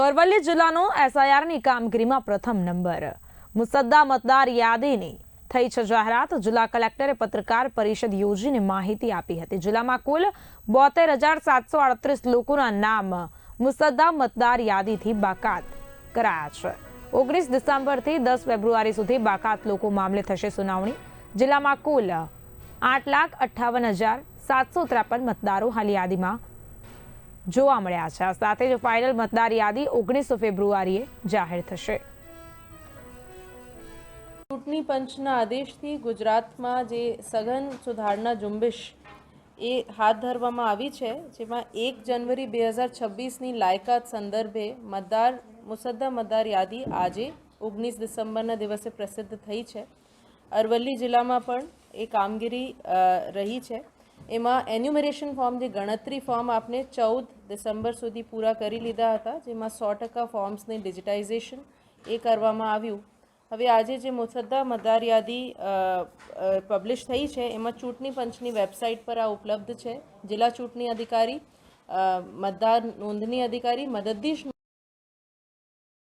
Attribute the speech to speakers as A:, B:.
A: તો અરવલ્લી જિલ્લાનો એસઆઈઆરની કામગીરીમાં પ્રથમ નંબર. મુસદ્દા મતદાર યાદીની થઈ છે જાહેરાત. જિલ્લા કલેક્ટરે પત્રકાર પરિષદ યોજીને માહિતી આપી હતી. જિલ્લામાં કુલ બોતેર હજાર સાતસો આડત્રીસ લોકોના નામ મુસદ્દા મતદાર યાદીથી બાકાત કરાયા છે. ઓગણીસ ડિસેમ્બરથી દસ ફેબ્રુઆરી સુધી બાકાત લોકો મામલે થશે સુનાવણી. જિલ્લામાં કુલ આઠ લાખ અઠ્ઠાવન હજાર સાતસો ત્રેપન મતદારો હાલ યાદીમાં જોવા મળ્યા છે. સાથે જ ફાઇનલ મતદાર યાદી ઓગણીસો ફેબ્રુઆરીએ જાહેર થશે.
B: ચૂંટણી પંચના આદેશથી ગુજરાતમાં જે સઘન સુધારણા ઝુંબેશ એ હાથ ધરવામાં આવી છે, જેમાં એક જનવરી બે હજાર છવ્વીસની લાયકાત સંદર્ભે મતદાર, મુસદ્દા મતદાર યાદી આજે ઓગણીસ ડિસેમ્બરના દિવસે પ્રસિદ્ધ થઈ છે. અરવલ્લી જિલ્લામાં પણ એ કામગીરી રહી છે. એમાં એન્યુમરેશન ફોર્મ જે ગણતરી ફોર્મ આપને ચૌદ ડિસેમ્બર સુધી પૂરા કરી લીધા હતા, જેમાં સો ટકા ફોર્મ્સની ડિજિટાઇઝેશન એ કરવામાં આવ્યું. હવે આજે જે મુસદ્દા મતદાર યાદી પબ્લિશ થઈ છે, એમાં ચૂંટણી પંચની વેબસાઇટ પર આ ઉપલબ્ધ છે. જિલ્લા ચૂંટણી અધિકારી મતદાર નોંધણી અધિકારી, મદદનીશ